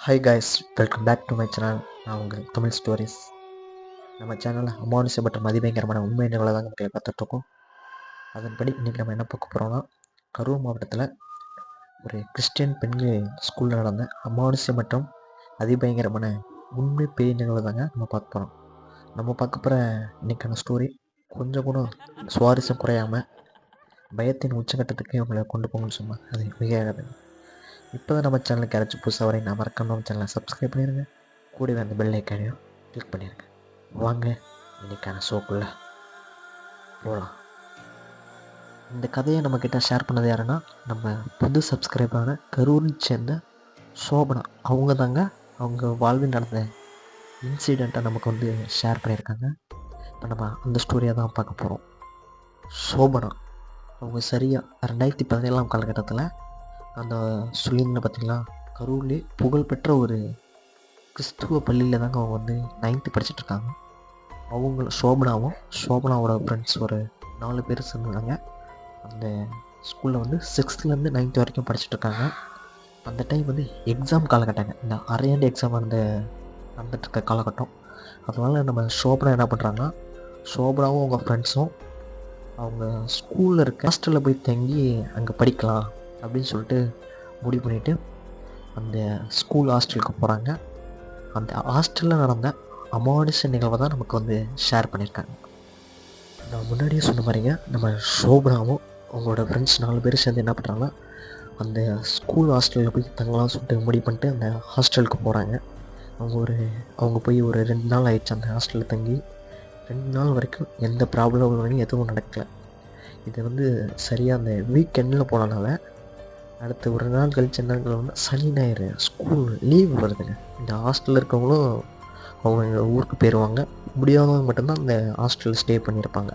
Hi guys welcome back to my channel நான் உங்கள் Tamil stories நம்ம சேனலில் அமானுஷ மற்றும் அதிபயங்கரமான உண்மை நிகழ்வு தாங்க மக்களை பார்த்துட்ருக்கோம். அதன்படி இன்றைக்கி நம்ம என்ன பார்க்க போகிறோம்னா கரூர் மாவட்டத்தில் ஒரு கிறிஸ்டியன் பெண்கள் ஸ்கூலில் நடந்த அமானுஷ மற்றும் அதிபயங்கரமான உண்மை பேய் நிகழ்வு தாங்க நம்ம பார்க்க போகிறோம் நம்ம பார்க்க போகிற இன்றைக்கான ஸ்டோரி கொஞ்சம் கூட சுவாரஸ்யம் குறையாமல் பயத்தின் உச்சகட்டத்துக்கு இவங்களை கொண்டு போகணும்னு சொன்னால் அது மிக இப்போ தான் நம்ம சேனலுக்கு யாராச்சும் புதுசாக வரை நான் மறக்காம நம்ம சேனலை சப்ஸ்கிரைப் பண்ணிடுங்க கூடவே அந்த பெல் ஐக்கானையும் கிளிக் பண்ணிடுங்க வாங்க இன்னைக்கான ஷோக்குள்ள போகலாம் இந்த கதையை நம்மக்கிட்ட ஷேர் பண்ணது யாருன்னா நம்ம புது சப்ஸ்கிரைபரான கரூரை சேர்ந்த சோபனா. அவங்க தாங்க அவங்க வாழ்வில் நடந்த இன்சிடெண்ட்டை நமக்கு வந்து ஷேர் பண்ணியிருக்காங்க. இப்போ நம்ம அந்த ஸ்டோரியை தான் பார்க்க போகிறோம் சோபனா அவங்க சரியாக ரெண்டாயிரத்தி பதினேழாம் காலகட்டத்தில் அந்த சொல்லியிருந்த பார்த்தீங்களா கரூர்லேயே புகழ்பெற்ற ஒரு கிறிஸ்துவ பள்ளியில் தாங்க அவங்க வந்து நைன்த்து படிச்சுட்டு இருக்காங்க. அவங்க சோபனாவும் சோபனாவோட ஃப்ரெண்ட்ஸ் ஒரு நாலு பேர் சேர்ந்துருந்தாங்க அந்த ஸ்கூலில் வந்து சிக்ஸ்த்துலேருந்து நைன்த் வரைக்கும் படிச்சுட்ருக்காங்க அந்த டைம் வந்து எக்ஸாம் காலகட்டங்க. இந்த அரையாண்டு எக்ஸாம் அந்த நடந்துட்டுருக்க காலகட்டம். அதனால் நம்ம சோபனா என்ன பண்ணுறாங்கன்னா சோபனாவும் அவங்க ஃப்ரெண்ட்ஸும் அவங்க ஸ்கூலில் இருக்க ஹாஸ்டலில் போய் தங்கி அங்கே படிக்கலாம். அப்படின்னு சொல்லிட்டு முடிவு பண்ணிவிட்டு அந்த ஸ்கூல் ஹாஸ்டலுக்கு போகிறாங்க அந்த ஹாஸ்டலில் நடந்த அமானுஷ நிகழ்வை தான் நமக்கு வந்து ஷேர் பண்ணியிருக்காங்க. நான் முன்னாடியே சொன்ன மாதிரிங்க நம்ம ஷோபனாவும் அவங்களோட ஃப்ரெண்ட்ஸ் நாலு பேர் சேர்ந்து என்ன பண்ணுறாங்கன்னா அந்த ஸ்கூல் ஹாஸ்டலில் போய் தங்கலாம் சொல்லிட்டு முடிவு பண்ணிட்டு அந்த ஹாஸ்டலுக்கு போகிறாங்க அவங்க ஒரு அவங்க போய் ஒரு ரெண்டு நாள் ஆயிடுச்சு அந்த ஹாஸ்டலில் தங்கி. ரெண்டு நாள் வரைக்கும் எந்த ப்ராப்ளமும் எதுவும் நடக்கலை. இது வந்து சரியாக அந்த வீக்கெண்டில் போனனால அடுத்து ஒரு நாள் கழிச்சு என்ன வந்து சனி ஞாயிறு ஸ்கூல் லீவ் வருதுங்க. இந்த ஹாஸ்டலில் இருக்கவங்களும் அவங்க ஊருக்கு போயிடுவாங்க முடியாதவங்க மட்டும்தான் அந்த ஹாஸ்டலில் ஸ்டே பண்ணியிருப்பாங்க.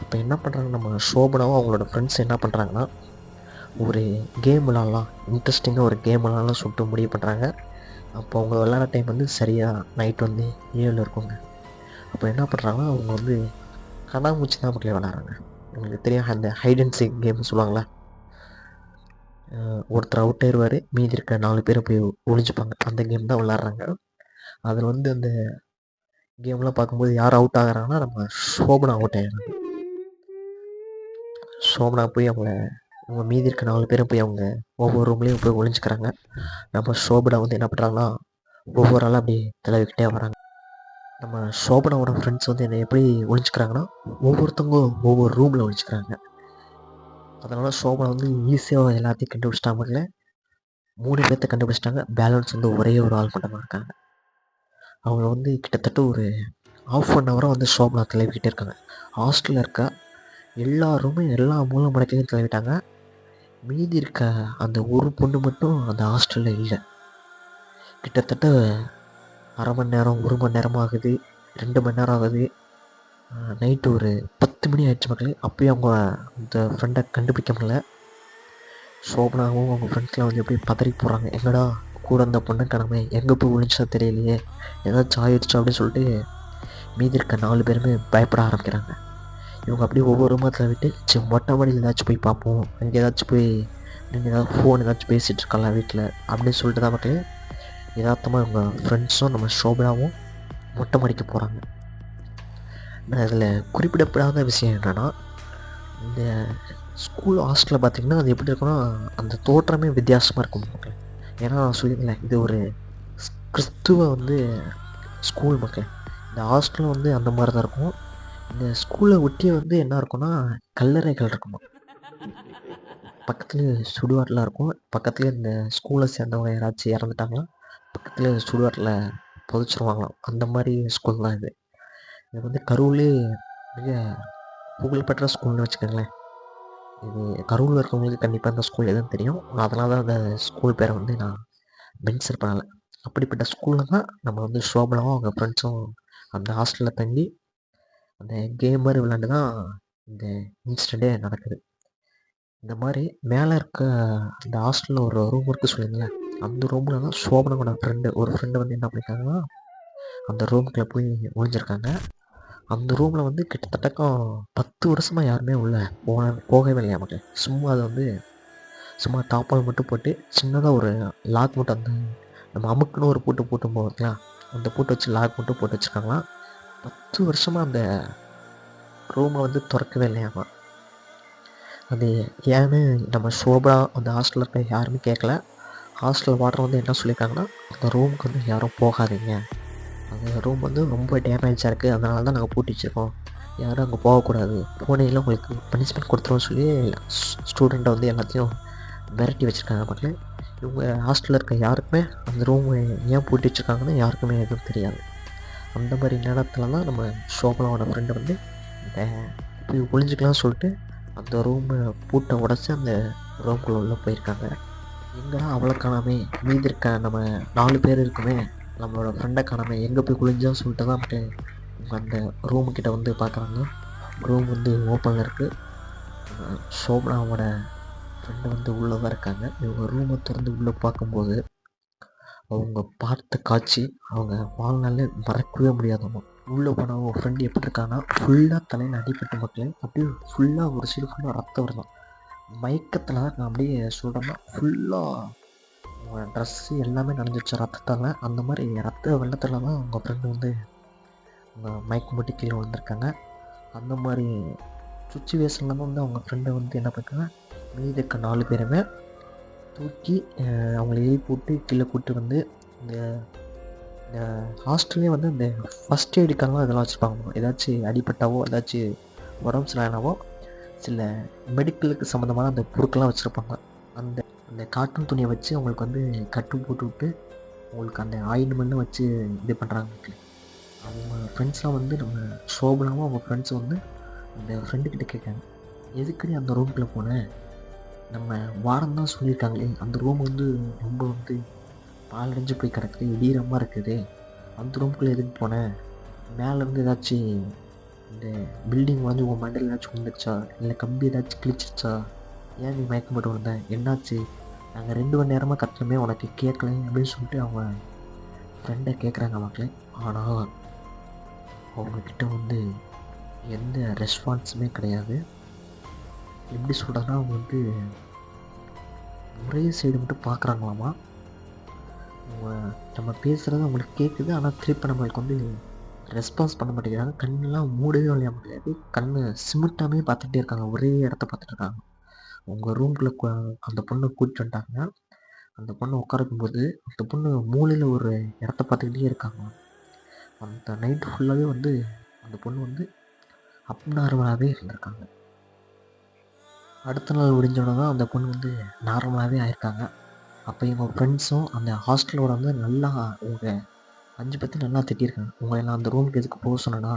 அப்போ என்ன பண்ணுறாங்க நம்ம சோபனாவும் அவங்களோட ஃப்ரெண்ட்ஸ் என்ன பண்ணுறாங்கன்னா ஒரு கேம் விளாட்லாம். இன்ட்ரெஸ்டிங்காக ஒரு கேம் விளாட்லாம் சொல்லிட்டு முடிவு பண்ணுறாங்க அப்போ அவங்க விளாட்ற டைம் வந்து சரியாக நைட் வந்து ஏழு இருக்குங்க. அப்போ என்ன பண்ணுறாங்கன்னா அவங்க வந்து கண்ணாமூச்சி தான் அப்படியே விளாட்றாங்க. உங்களுக்கு தெரியும் அந்த ஹைட் அண்ட் சீக் கேம்னு சொல்லுவாங்களே ஒருத்தர் அவுட் ஆயிடுவார் மீதி இருக்க நாலு பேரும் போய் ஒழிஞ்சுப்பாங்க அந்த கேம் தான் விளாட்றாங்க அதில் வந்து அந்த கேம்லாம் பார்க்கும்போது யார் அவுட் ஆகிறாங்கன்னா நம்ம சோபனா அவுட் ஆகிடுறாங்க சோபனா போய் அவங்கள அவங்க மீதி இருக்க நாலு பேரும் போய் அவங்க ஒவ்வொரு ரூம்லேயும் போய் ஒழிஞ்சுக்கிறாங்க நம்ம சோபனா வந்து என்ன பண்ணுறாங்கன்னா ஒவ்வொரு ஆளாக அப்படி தலைவிக்கிட்டே வராங்க. நம்ம சோபனாவோட ஃப்ரெண்ட்ஸ் வந்து என்னை எப்படி ஒழிஞ்சுக்கிறாங்கன்னா ஒவ்வொருத்தவங்க ஒவ்வொரு ரூமில் ஒழிச்சுக்கிறாங்க அதனால் சோபனா வந்து ஈஸியாக எல்லாத்தையும் கண்டுபிடிச்சிட்டாங்க மூணு பேர்த்த கண்டுபிடிச்சிட்டாங்க. பேலன்ஸ் வந்து ஒரே ஒரு ஆள் மட்டும் இருக்காங்க. அவங்க வந்து கிட்டத்தட்ட ஒரு ஆஃப் அன் ஹவராக வந்து சோபனா கிளவிக்கிட்டே இருக்காங்க. ஹாஸ்டலில் இருக்க எல்லாருமே எல்லா மூலம் மடக்கையும் கிளவிட்டாங்க மீதி இருக்க அந்த ஒரு பொண்ணு மட்டும் அந்த ஹாஸ்டலில் இல்லை. கிட்டத்தட்ட அரை மணி நேரம் ஒரு மணி நேரம் ஆகுது ரெண்டு மணி நேரம் ஆகுது. நைட்டு ஒரு பத்து மணி ஆயிடுச்சு மக்களே. அப்போயும் அவங்க அந்த ஃப்ரெண்டை கண்டுபிடிக்க முடியல. சோபனாகவும் அவங்க ஃப்ரெண்ட்ஸ்லாம் வந்து எப்படி பதறி போகிறாங்க எங்கடா கூட அந்த பொண்ணு கிழமை எங்கே போய் ஒழிஞ்சா தெரியலையே. ஏதாச்சும் ஆயிடுச்சா அப்படின்னு சொல்லிட்டு மீதி இருக்க நாலு பேருமே பயப்பட ஆரம்பிக்கிறாங்க. இவங்க அப்படியே ஒவ்வொரு ரூமத்தில் விட்டு சரி மொட்டை மாடியில் ஏதாச்சும் போய் பார்ப்போம். அங்கே ஏதாச்சும் போய் நீங்கள் ஏதாவது ஃபோன் ஏதாச்சும் பேசிகிட்டு இருக்கலாம் வீட்டில் அப்படின்னு சொல்லிட்டு தான் மக்களே யதார்த்தமாக இவங்க ஃப்ரெண்ட்ஸும் நம்ம ஷோபனாவும் மொட்டை மாடிக்கு போகிறாங்க அதில் குறிப்பிடப்படாத விஷயம் என்னென்னா இந்த ஸ்கூல் ஹாஸ்டலில் பார்த்திங்கன்னா அது எப்படி இருக்குன்னா அந்த தோற்றமே வித்தியாசமாக இருக்கும் மக்கள். ஏன்னா நான் சொல்லியிருந்தேன் இது ஒரு கிறிஸ்துவ வந்து ஸ்கூல் மக்கள். இந்த ஹாஸ்டலும் வந்து அந்த மாதிரி தான் இருக்கும். இந்த ஸ்கூலை ஒட்டியே வந்து என்ன இருக்குன்னா கல்லறைகள் இருக்குமா பக்கத்துலேயே சுடுகாட்டெலாம் இருக்கும். பக்கத்துலேயே இந்த ஸ்கூலை சேர்ந்தவங்க யாராச்சும் இறந்துட்டாங்களா பக்கத்தில் சுடுகாட்டில் புதைச்சிருவாங்களாம். அந்த மாதிரி ஸ்கூல் தான் இது. இது வந்து கரூர்லேயே மிக புகழ்பெற்ற ஸ்கூல்னு வச்சுக்கோங்களேன். இது கரூரில் இருக்கவங்களுக்கு கண்டிப்பாக இந்த ஸ்கூல் எதுவும் தெரியும். அதனால தான் அந்த ஸ்கூல் பேரை வந்து நான் மென்ஷன் பண்ணலை. அப்படிப்பட்ட ஸ்கூலில் தான் நம்ம வந்து ஷோபனாவும் அவங்க ஃப்ரெண்ட்ஸும் அந்த ஹாஸ்டலில் தங்கி அந்த கேம் மாதிரி விளாண்டு தான் இந்த இன்சிடெண்ட்டே நடக்குது. இந்த மாதிரி மேலே இருக்க அந்த ஹாஸ்டலில் ஒரு ரூம் இருக்குது சொல்லியிருந்தேன் அந்த ரூமில் தான் சோபனோட ஃப்ரெண்டு ஒரு ஃப்ரெண்டு வந்து என்ன பண்ணியிருக்காங்கன்னா அந்த ரூம்குள்ளே போய் ஒழிஞ்சிருக்காங்க அந்த ரூமில் வந்து கிட்டத்தட்ட பத்து வருஷமாக யாருமே உள்ள போன போகவே இல்லையா மக்கள். சும்மா அதை வந்து சும்மா டாப்பால் மட்டும் போட்டு சின்னதாக ஒரு லாக் மட்டும் அந்த நம்ம அமுக்குன்னு ஒரு பூட்டு பூட்டும் போகிறதுங்களா அந்த பூட்டை வச்சு லாக் மட்டும் போட்டு வச்சுருக்காங்களாம் பத்து வருஷமாக அந்த ரூமை வந்து திறக்கவே இல்லையாமா அது ஏன்னு நம்ம சோபா அந்த ஹாஸ்டலில் இருக்க யாருமே கேட்கல ஹாஸ்டல் வாட்டர் வந்து என்ன சொல்லியிருக்காங்கன்னா அந்த ரூமுக்கு வந்து யாரும் போகாதீங்க. அந்த ரூம் வந்து ரொம்ப டேமேஜாக இருக்குது அதனால தான் நாங்கள் பூட்டி வச்சுருக்கோம். யாரும் அங்கே போகக்கூடாது. போனீங்களா உங்களுக்கு பனிஷ்மெண்ட் கொடுத்துருவோம் சொல்லி ஸ்டூடெண்ட்டை வந்து எல்லாத்தையும் விரட்டி வச்சுருக்காங்க மக்களே இவங்க ஹாஸ்டலில் இருக்க யாருக்குமே அந்த ரூம் ஏன் பூட்டி வச்சுருக்காங்கன்னு யாருக்குமே எதுவும் தெரியாது. அந்த மாதிரி நேரத்தில் தான் நம்ம சோபலாவோட ஃப்ரெண்டு வந்து இந்த போய் ஒளிஞ்சிக்கலாம்னு சொல்லிட்டு அந்த ரூமை பூட்டை உடச்சி அந்த ரூம்குள்ளே உள்ளே போயிருக்காங்க. எங்கடா அவ்வளோ காணாமே? மீதி இருக்க நம்ம நாலு பேர் இருக்குமே? நம்மளோட ஃப்ரெண்டை காணாமல் எங்கே போய் குளிஞ்சான்னு சொல்லிட்டு தான் அப்படியே அவங்க அந்த ரூமுக்கிட்ட வந்து பார்க்குறாங்க. ரூம் வந்து ஓப்பனில் இருக்குது சோபனாவோட ஃப்ரெண்டு வந்து உள்ளே தான் இருக்காங்க. இவங்க ரூமை திறந்து உள்ளே பார்க்கும்போது அவங்க பார்த்த காட்சி அவங்க வாழ்நாளே மறக்கவே முடியாதவங்க. உள்ளே போன அவங்க ஃப்ரெண்டு எப்படி இருக்காங்கன்னா ஃபுல்லாக தலையில் அடிப்பட்ட மக்களே அப்படியே ஃபுல்லாக ஒரு சிறு ஃபுல்லாக ரத்தம் வருதான். மயக்கத்தில் தான் நான் அப்படியே சொல்கிறேன்னா ஃபுல்லாக அவங்க ட்ரெஸ்ஸு எல்லாமே நனைஞ்சிருச்சு ரத்தத்தால். அந்த மாதிரி ரத்த வெள்ளத்தில் தான் அவங்க ஃப்ரெண்டு வந்து அந்த மயக்கம் போட்டு கீழே விழுந்திருக்காங்க. அந்த மாதிரி சுச்சுவேஷனில் தான் வந்து அவங்க ஃப்ரெண்டை வந்து என்ன பண்ணுறாங்க மீதி இருக்க நாலு பேருமே தூக்கி அவங்கள எழுதி போட்டு கீழே கூட்டு வந்து இந்த இந்த ஹாஸ்டல்லே வந்து இந்த ஃபஸ்ட் எய்டுக்காக இதெல்லாம் வச்சுருப்பாங்க. ஏதாச்சும் அடிப்பட்டாவோ ஏதாச்சும் உடம்பு சரியில்லைனாவோ சில மெடிக்கலுக்கு சம்மந்தமான அந்த பொருட்கள்லாம் வச்சுருப்பாங்க. அந்த அந்த காட்டன் துணியை வச்சு அவங்களுக்கு வந்து கட்டு போட்டு விட்டு அவங்களுக்கு அந்த ஆயின்மெண்ட்டும் வச்சு இது பண்ணுறாங்க அவங்க ஃப்ரெண்ட்ஸ்லாம் வந்து நம்ம சோபனாவும் அவங்க ஃப்ரெண்ட்ஸ் வந்து அந்த ஃப்ரெண்டுக்கிட்ட கேட்காங்க. எதுக்கு அந்த ரூம்குள்ளே போனேன் நம்ம வாரம் தான் சொல்லியிருக்காங்களே அந்த ரூம் வந்து ரொம்ப வந்து பாலடைஞ்சு போய் கிடக்குது இடீரமாக இருக்குது. அந்த ரூம்குள்ளே எதுக்கு போனேன் மேலேருந்து ஏதாச்சும் இந்த பில்டிங் வந்து உங்கள் மண்டல் ஏதாச்சும் வந்துடுச்சா இல்லை கம்பி ஏதாச்சும் கிழிச்சிருச்சா? ஏன் நீ மயக்கம் போட்டு வந்த என்னாச்சு? நாங்கள் ரெண்டு மணி நேரமாக கத்துனமே உனக்கு கேட்கல அப்படின்னு சொல்லிட்டு அவங்க ஃப்ரெண்டை கேட்குறாங்க மக்களே. ஆனால் அவங்கக்கிட்ட வந்து எந்த ரெஸ்பான்ஸுமே கிடையாது. எப்படி சொல்கிறதுனா அவங்க வந்து ஒரே சைடு மட்டும் பார்க்குறாங்களாமா அவங்க நம்ம பேசுகிறது அவங்களுக்கு கேட்குது ஆனால் திருப்பி நம்மளுக்கு வந்து ரெஸ்பான்ஸ் பண்ண மாட்டேங்கிறாங்க. கண்ணெல்லாம் மூடவே இல்லையா முடியாது கண்ணு சிமிட்டாமே பார்த்துட்டே இருக்காங்க. ஒரே இடத்த பார்த்துட்டு இருக்காங்க. உங்கள் ரூம்குள்ளே அந்த பொண்ணை கூட்டிட்டு வந்துட்டாங்க அந்த பொண்ணை உட்கார வைக்கும்போது அந்த பொண்ணு மூலையில் ஒரு இடத்த பார்த்துக்கிட்டே இருக்காங்க. அந்த நைட்டு ஃபுல்லாகவே வந்து அந்த பொண்ணு வந்து அப்நார்மலாகவே இருந்திருக்காங்க. அடுத்த நாள் விடிஞ்சோடனே தான் அந்த பொண்ணு வந்து நார்மலாகவே ஆயிருக்காங்க. அப்போ எங்கள் ஃப்ரெண்ட்ஸும் அந்த ஹாஸ்டலோட வந்து நல்லா உங்கள் அஞ்சு பற்றி நல்லா திட்டியிருக்காங்க உங்களை நான் அந்த ரூமுக்கு எதுக்கு போக சொன்னேன்னா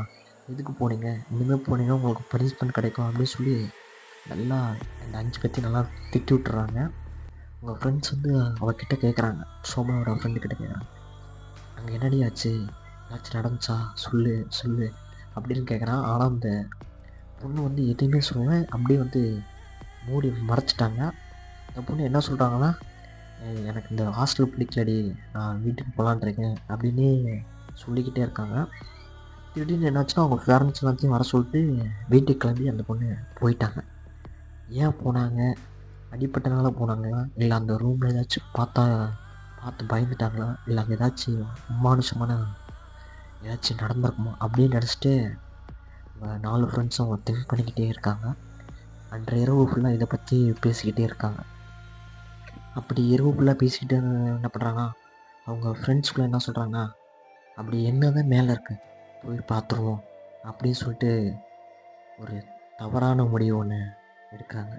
எதுக்கு போனீங்க? இனிமேல் போனீங்கன்னா உங்களுக்கு பனிஷ்மெண்ட் கிடைக்கும் அப்படின்னு சொல்லி நல்லா அந்த அஞ்சு பற்றி நல்லா திட்டி விட்டுறாங்க. உங்கள் ஃப்ரெண்ட்ஸ் வந்து அவகிட்ட கேட்குறாங்க சோமனோட ஃப்ரெண்டு கிட்ட கேட்குறாங்க அங்கே என்னடி ஆச்சு? ஏதாச்சும் நடந்துச்சா? சொல்லு சொல்லு அப்படின்னு கேட்குறான் ஆனால் அந்த பொண்ணு வந்து எதையுமே சொல்லுவேன் அப்படியே வந்து மூடி மறைச்சிட்டாங்க. அந்த பொண்ணு என்ன சொல்கிறாங்கன்னா எனக்கு இந்த ஹாஸ்டல் பிடிக்கலடி. நான் வீட்டுக்கு போகலான்ட்ருக்கேன் அப்படின்னு சொல்லிக்கிட்டே இருக்காங்க. திடீர்னு என்னாச்சுன்னா அவங்க பேரண்ட்ஸ் எல்லாத்தையும் வர சொல்லிட்டு வீட்டுக்கு கிளம்பி அந்த பொண்ணு போயிட்டாங்க. ஏன் போனாங்க? அடிப்பட்டனால போனாங்களா இல்லை அந்த ரூமில் ஏதாச்சும் பார்த்தா பார்த்து பயந்துட்டாங்களா? இல்லை அங்கே ஏதாச்சும் அமானுஷமான ஏதாச்சும் நடந்திருக்குமா? அப்படின்னு நினச்சிட்டு நாலு ஃப்ரெண்ட்ஸும் திங்க் பண்ணிக்கிட்டே இருக்காங்க. அன்றைய இரவு ஃபுல்லாக இதை பற்றி பேசிக்கிட்டே இருக்காங்க. அப்படி இரவு ஃபுல்லாக பேசிக்கிட்டு என்ன பண்ணுறாங்கன்னா அவங்க ஃப்ரெண்ட்ஸ்குள்ளே என்ன சொல்கிறாங்கன்னா அப்படி என்ன தான் மேலே இருக்குது போய் பார்த்துருவோம். அப்படின்னு சொல்லிட்டு ஒரு தவறான முடிவு ஒன்று இருக்காங்க.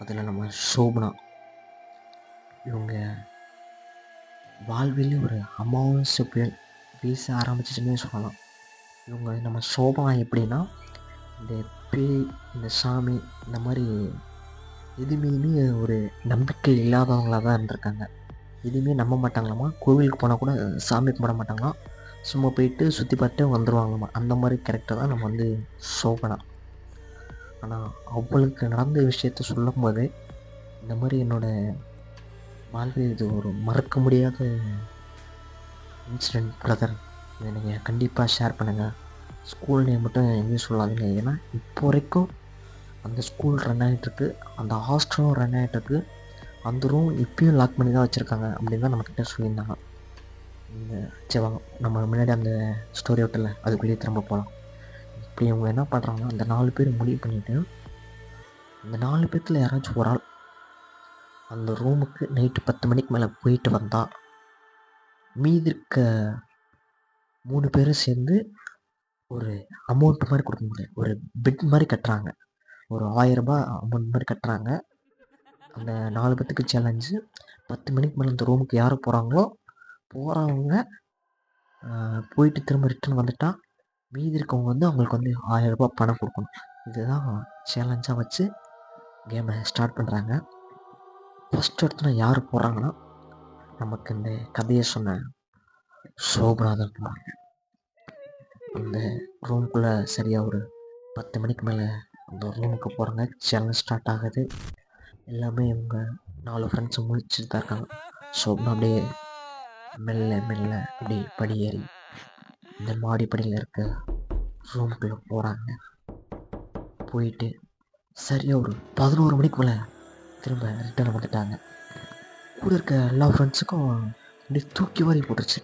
அதில் நம்ம சோபனா இவங்க வாழ்வில் ஒரு அமாவாசை புயல் வீச ஆரம்பிச்சிச்சுன்னு சொல்லலாம். இவங்க நம்ம சோபனா எப்படின்னா இந்த பேய் இந்த சாமி இந்த மாதிரி எதுவுமே ஒரு நம்பிக்கை இல்லாதவங்களாக தான் இருந்திருக்காங்க. எதுவுமே நம்ப மாட்டாங்களாமா? கோவிலுக்கு போனால் கூட சாமி கும்பிட மாட்டாங்களாம். சும்மா போயிட்டு சுற்றி பார்த்துட்டு வந்துடுவாங்களாமா அந்த மாதிரி கேரக்டர் தான் நம்ம வந்து சோபனா ஆனால் அவளுக்கு நடந்த விஷயத்த சொல்லும் போது இந்த மாதிரி என்னோட வாழ்வில் இது ஒரு மறக்க முடியாத இன்சிடெண்ட் பிரதர் இதை நீங்கள் கண்டிப்பாக ஷேர் பண்ணுங்கள் ஸ்கூல் நேம் மட்டும் எங்கேயும் சொல்லாதீங்க. ஏன்னா இப்போ வரைக்கும் அந்த ஸ்கூல் ரன் ஆகிட்டுருக்கு அந்த ஹாஸ்டலும் ரன் ஆகிட்டுருக்கு அந்த ரூம் இப்பயும் லாக் பண்ணி தான் வச்சுருக்காங்க அப்படின்னு தான் நம்மக்கிட்ட சொல்லியிருந்தாங்க. இந்த சரி வாங்க. நம்ம முன்னாடி அந்த ஸ்டோரி விட்டல அதுக்குள்ளேயே திரும்ப போகலாம். இப்படி இவங்க என்ன பண்ணுறாங்கன்னா அந்த நாலு பேர் முடிவு பண்ணிவிட்டு அந்த நாலு பேர்த்தில் யாராச்சும் ஒரு ஆள் அந்த ரூமுக்கு நைட்டு பத்து மணிக்கு மேலே போயிட்டு வந்தால் மீதி இருக்க மூணு பேரும் சேர்ந்து ஒரு அமௌண்ட் மாதிரி கொடுக்க முடியாது. ஒரு பெட் மாதிரி கட்டுறாங்க. ஒரு ஆயிரரூபா அமௌண்ட் மாதிரி கட்டுறாங்க. அந்த நாலு பேத்துக்கு சேலஞ்சு பத்து மணிக்கு மேலே அந்த ரூமுக்கு யார் போகிறாங்களோ போகிறவங்க போயிட்டு திரும்ப ரிட்டர்ன் வந்துட்டால் மீதி இருக்கவங்க வந்து அவங்களுக்கு வந்து ஆயிரரூபா பணம் கொடுக்கணும். இதுதான் சேலஞ்சாக வச்சு கேமை ஸ்டார்ட் பண்ணுறாங்க ஃபஸ்ட் இடத்துல யார் போகிறாங்கன்னா நமக்கு இந்த கதையை சொன்ன சோபநாதன் போகிறாங்க அந்த ரூம்குள்ளே சரியாக ஒரு பத்து மணிக்கு மேலே அந்த ரூமுக்கு போகிறாங்க சேலஞ்ச் ஸ்டார்ட் ஆகுது. எல்லாமே இவங்க நாலு ஃப்ரெண்ட்ஸும் முழிச்சுட்டு தான் இருக்காங்க. ஸோ அப்படியே மெல்ல மெல்ல அப்படி படியேறி இந்த மாடிப்படியில் இருக்க ரூம்குள்ளே போகிறாங்க போயிட்டு சரியாக ஒரு பதினோரு மணிக்கு மேலே திரும்ப ரிட்டர்ன் வந்துட்டாங்க. கூட இருக்க எல்லா ஃப்ரெண்ட்ஸுக்கும் அப்படியே தூக்கி வாரி போட்டுருச்சு.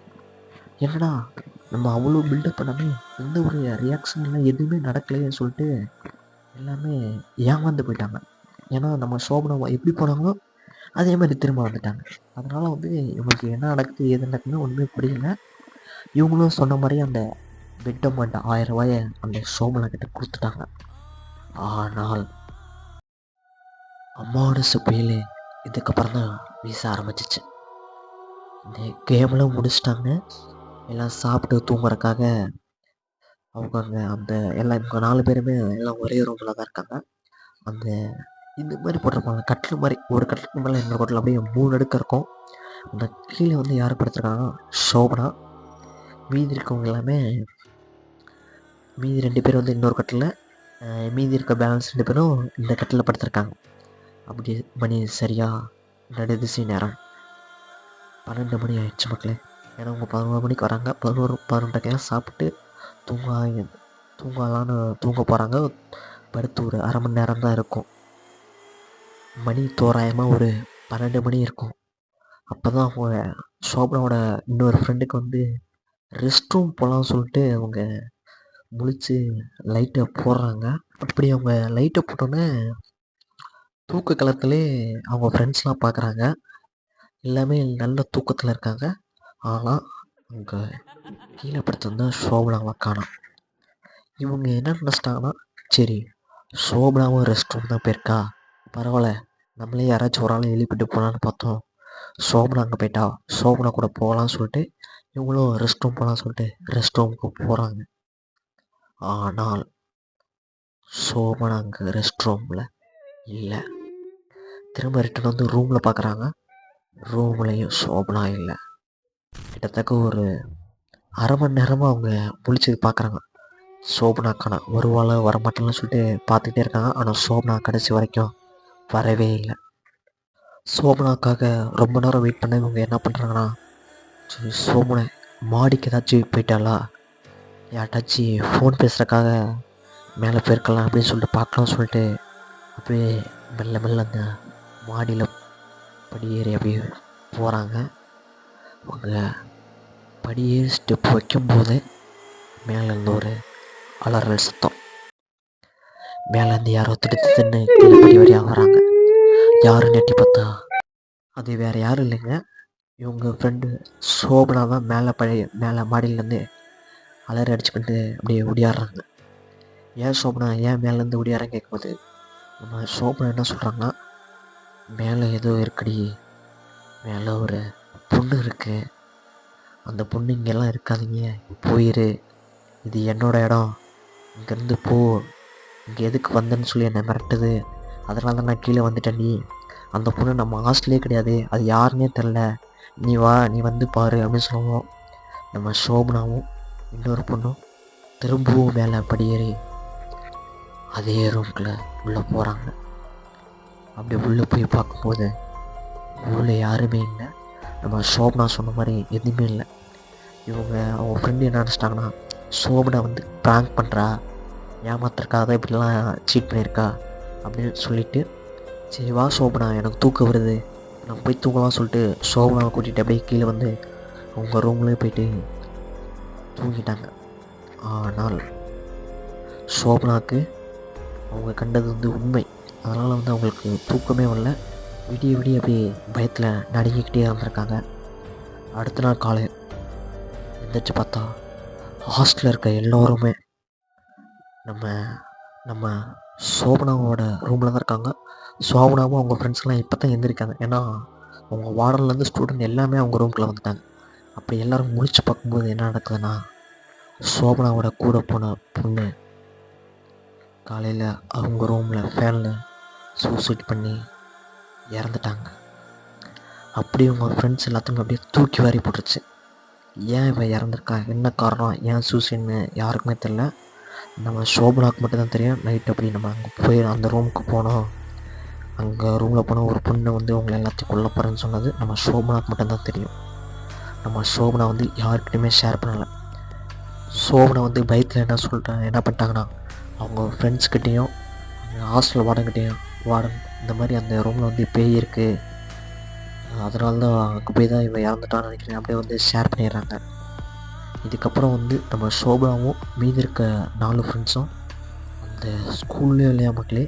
என்னடா நம்ம அவ்வளோ பில்டப் பண்ணாமே எந்த ஒரு ரியாக்ஷன்லாம் இல்லை எதுவுமே நடக்கலையேன்னு சொல்லிட்டு எல்லாமே ஏமாந்து போயிட்டாங்க. ஏன்னா நம்ம சோபனா எப்படி போனாங்களோ அதே மாதிரி திரும்ப வந்துட்டாங்க. அதனால் வந்து இவங்களுக்கு என்ன நடக்குது எது நடக்குதுன்னு ஒன்றுமே புரியல. இவங்களும் சொன்ன மாதிரி அந்த பெட் அமௌண்ட் ஆயிரம் ரூபாயை அந்த சோமனா கிட்ட கொடுத்துட்டாங்க. ஆனால் அம்மாவோட சுப்பையில் இதுக்கப்புறம் தான் வீச ஆரம்பிச்சிச்சு. இந்த கேம்லாம் முடிச்சிட்டாங்க. எல்லாம் சாப்பிட்டு தூங்குறதுக்காக அவங்க அங்கே அந்த எல்லாம் இவங்க நாலு பேருமே எல்லாம் ஒரே ரூமில் தான் இருக்காங்க. அந்த இந்த மாதிரி போட்டிருப்பாங்க. கட்டில் மாதிரி ஒரு கட்டிலுக்கு மேலே இன்னொரு கட்டில் அப்படியே மூணு அடுக்கு இருக்கும். அந்த கீழே வந்து யார் படுத்துருக்காங்கன்னா சோபனா. மீதி இருக்கவங்க எல்லாமே மீதி ரெண்டு பேர் வந்து இன்னொரு கட்டில் மீதி இருக்க பேலன்ஸ் ரெண்டு பேரும் இந்த கட்டில் படுத்திருக்காங்க. அப்படி மணி சரியாக நடுதிசை நேரம். பன்னெண்டு மணி ஆயிடுச்சு மக்களே. ஏன்னா அவங்க பதினோரு மணிக்கு வராங்க. பதினோரு பதினொன்றரைக்கெல்லாம் சாப்பிட்டு தூங்க தூங்கலான்னு தூங்க போகிறாங்க படுத்து ஒரு அரை மணி நேரம் தான் இருக்கும். மணி தோராயமாக ஒரு பன்னெண்டு மணி இருக்கும். அப்போ தான் அவங்க சோபனாவோட இன்னொரு ஃப்ரெண்டுக்கு வந்து ரெஸ்ட் ரூம் போகலான்னு சொல்லிட்டு அவங்க முழிச்சு லைட்டை போடுறாங்க. அப்படி அவங்க லைட்டை போட்டோன்னே தூக்க கலத்திலே அவங்க ஃப்ரெண்ட்ஸ்லாம் பார்க்குறாங்க எல்லாமே நல்ல தூக்கத்தில் இருக்காங்க. ஆனால் அவங்க கீழே படுத்திருந்தா சோபனாவை காணும். இவங்க என்ன நினச்சிட்டாங்கன்னா சரி சோபனாவும் ரெஸ்ட் ரூம் தான் போயிருக்கா. பரவாயில்ல நம்மளே யாராச்சும் ஒரு ஆள் எழுப்பிட்டு போகலான்னு பார்த்தோம். சோபனா அங்கே போயிட்டா? சோபனா கூட போகலான்னு சொல்லிட்டு இவங்களும் ரெஸ்ட் ரூம் போகலாம் சொல்லிட்டு ரெஸ்ட் ரூமுக்கு போகிறாங்க ஆனால் சோபனா அங்கே ரெஸ்ட் ரூமில் இல்லை. திரும்ப ரிட்டன் வந்து ரூமில் பார்க்குறாங்க ரூம்லேயும் சோபனா இல்லை. கிட்டத்தட்ட ஒரு அரை மணி நேரமாக அவங்க முழிச்சது பார்க்குறாங்க சோபனா சோபனாக்கான வருவாள் வரமாட்டேன்னு சொல்லிட்டு பார்த்துக்கிட்டே இருக்காங்க. ஆனால் சோபனா கடைசி வரைக்கும் வரவே இல்லை. சோபனாக்காக ரொம்ப நேரம் வெயிட் பண்ண இவங்க என்ன பண்ணுறாங்கன்னா சரி சோமனை மாடிக்கு ஏதாச்சும் போயிட்டாளா? யார்ட்டாச்சும் ஃபோன் பேசுகிறக்காக மேலே போயிருக்கலாம் அப்படின்னு சொல்லிட்டு பார்க்கலாம் சொல்லிட்டு அப்படியே மெல்ல மெல்ல அந்த மாடியில் படியேறி அப்படியே போகிறாங்க அவங்க படியேறி ஸ்டெப் வைக்கும்போது மேலேருந்து ஒரு அலறல் சத்தம். மேலேருந்து யாரோ திடுத்து தின்னு கீழே படி வரையாக வராங்க. யாருன்னு எட்டி பார்த்தா அது வேறு யாரும் இல்லைங்க. இவங்க ஃப்ரெண்டு சோபனா தான் மேலே பழைய மேலே மாடியிலேருந்து அலறி அடிச்சுக்கிட்டு அப்படியே ஓடியாடுறாங்க. ஏன் சோபனா ஏன் மேலேருந்து ஒடியாரன்னு கேட்கும்போது நம்ம சோபனா என்ன சொல்கிறாங்கன்னா மேலே ஏதோ இருக்கடி மேலே ஒரு பொண்ணு இருக்குது அந்த பொண்ணு இங்கெல்லாம் இருக்காதீங்க போயிரு. இது என்னோட இடம். இங்கேருந்து போ. இங்கே எதுக்கு வந்தேன்னு சொல்லி என்னை மிரட்டுது. அதனால தான் நான் கீழே வந்துட்டேன் நீ. அந்த பொண்ணு நம்ம ஹாஸ்டலே கிடையாது. அது யாருன்னே தெரில நீ வா நீ வந்து பாரு அப்படின்னு சொல்லுவோம். நம்ம சோபனாவும் இன்னொரு பொண்ணும் திரும்பவும் மேலே படியேறி அதே ரூம்குள்ளே உள்ளே போகிறாங்க அப்படி உள்ளே போய் பார்க்கும்போது உள்ளே யாருமே இல்லை. நம்ம சோபனா சொன்ன மாதிரி எதுவுமே இல்லை. இவங்க அவங்க ஃப்ரெண்டு என்ன நினச்சிட்டாங்கன்னா சோபனா வந்து ப்ராங்க் பண்ணுறா ஏமாத்துறக்காக இப்படிலாம் சீட் பண்ணியிருக்கா அப்படின்னு சொல்லிவிட்டு சரி வா சோபனா எனக்கு தூக்கம் வருது. நான் போய் தூங்கலாம் சொல்லிட்டு சோபனாவை கூட்டிகிட்டு அப்படியே கீழே வந்து அவங்க ரூம்லேயே போயிட்டு தூங்கிட்டாங்க. ஆனால் சோபனாவுக்கு அவங்க கண்டது வந்து உண்மை. அதனால் வந்து அவங்களுக்கு தூக்கமே வரல. விடிய விடிய அப்படியே பயத்தில் நடுங்கிக்கிட்டே இருந்திருக்காங்க. அடுத்த நாள் காலை எந்திரிச்சு பார்த்தா ஹாஸ்டலில் இருக்க எல்லோருமே நம்ம நம்ம சோபனாவோட ரூமில் தான் இருக்காங்க. சோபனாவும் அவங்க ஃப்ரெண்ட்ஸ்லாம் இப்போ தான் எழுந்திருக்காங்க ஏன்னா அவங்க வார்டன்லேருந்து ஸ்டூடெண்ட் எல்லாமே அவங்க ரூம்குள்ளே வந்துட்டாங்க. அப்படி எல்லோரும் முழிச்சு பார்க்கும்போது என்ன நடக்குதுன்னா சோபனாவோட கூட போன பொண்ணு காலையில் அவங்க ரூமில் ஃபேனில் சூசைட் பண்ணி இறந்துட்டாங்க. அப்படியே உங்கள் ஃப்ரெண்ட்ஸ் எல்லாத்தையும் அப்படியே தூக்கி வாரி போட்டுருச்சு. ஏன் இவன் இறந்துருக்கா? என்ன காரணம்? ஏன் சூசைட்னு யாருக்குமே தெரில நம்ம சோபனாக்கு மட்டும்தான் தெரியும். நைட் அப்படி நம்ம அங்கே போய் அந்த ரூமுக்கு போனோம். அங்கே ரூமில் போனால் ஒரு பொண்ணு வந்து உங்களை எல்லாத்தையும் கொல்ல போகிறேன்னு சொன்னது நம்ம சோபனாக்கு மட்டும்தான் தெரியும். நம்ம சோபனா வந்து யாருக்கிட்டையுமே ஷேர் பண்ணலை. ஷோபனா வந்து பயத்தில் என்ன சொல்லிட்டாங்க என்ன பண்ணிட்டாங்கன்னா அவங்க ஃப்ரெண்ட்ஸ்கிட்டேயும் ஹாஸ்டல் வார்டன்கிட்டேயும் வார்டன் இந்த மாதிரி அந்த ரூமில் வந்து பேய் இருக்குது அதனால தான் அங்கே போய் தான் இவன் இறந்துட்டான்னு நினைக்கிறேன். அப்படியே வந்து ஷேர் பண்ணிடுறாங்க. இதுக்கப்புறம் வந்து நம்ம சோபனாவும் மீதி இருக்க நாலு ஃப்ரெண்ட்ஸும் அந்த ஸ்கூல்லேயும் இல்லையா மக்களே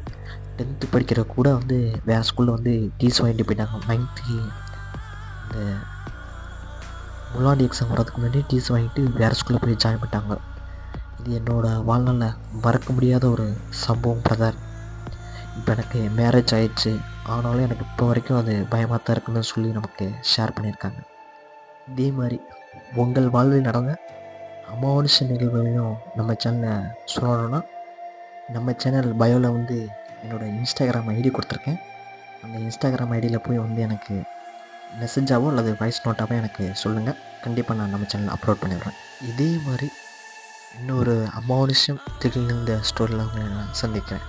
டென்த்து படிக்கிற கூட வந்து வேறு ஸ்கூலில் வந்து டீஸ் வாங்கிட்டு போயிட்டாங்க. நைன்த்து இந்த முலாண்டி எக்ஸாம் வரதுக்கு முன்னாடி டீஸ் வாங்கிட்டு வேறு ஸ்கூலில் போய் ஜாயின் பண்ணிட்டாங்க. இது என்னோடய வாழ்நாளில் மறக்க முடியாத ஒரு சம்பவம் பிரதர் இப்போ எனக்கு மேரேஜ் ஆயிடுச்சு. ஆனாலும் எனக்கு இப்போ வரைக்கும் அது பயமாக தான் இருக்குன்னு சொல்லி நமக்கு ஷேர் பண்ணியிருக்காங்க. இதே மாதிரி உங்கள் வாழ்வில் நடந்த அமானுஷ நிகழ்வுகளையும் நம்ம சேனலில் சொல்லணும்னா நம்ம சேனல் பயோவில் வந்து என்னோடய இன்ஸ்டாகிராம் ஐடி கொடுத்துருக்கேன். அந்த இன்ஸ்டாகிராம் ஐடியில் போய் வந்து எனக்கு மெசேஜாவோ அல்லது வாய்ஸ் நோட்டாவோ எனக்கு சொல்லுங்கள் கண்டிப்பாக நான் நம்ம சேனலில் அப்லோட் பண்ணிடுறேன். இதே மாதிரி இன்னொரு அமானுஷம் திகழ்ந்த ஸ்டோரியில் நான் சந்திக்கிறேன்.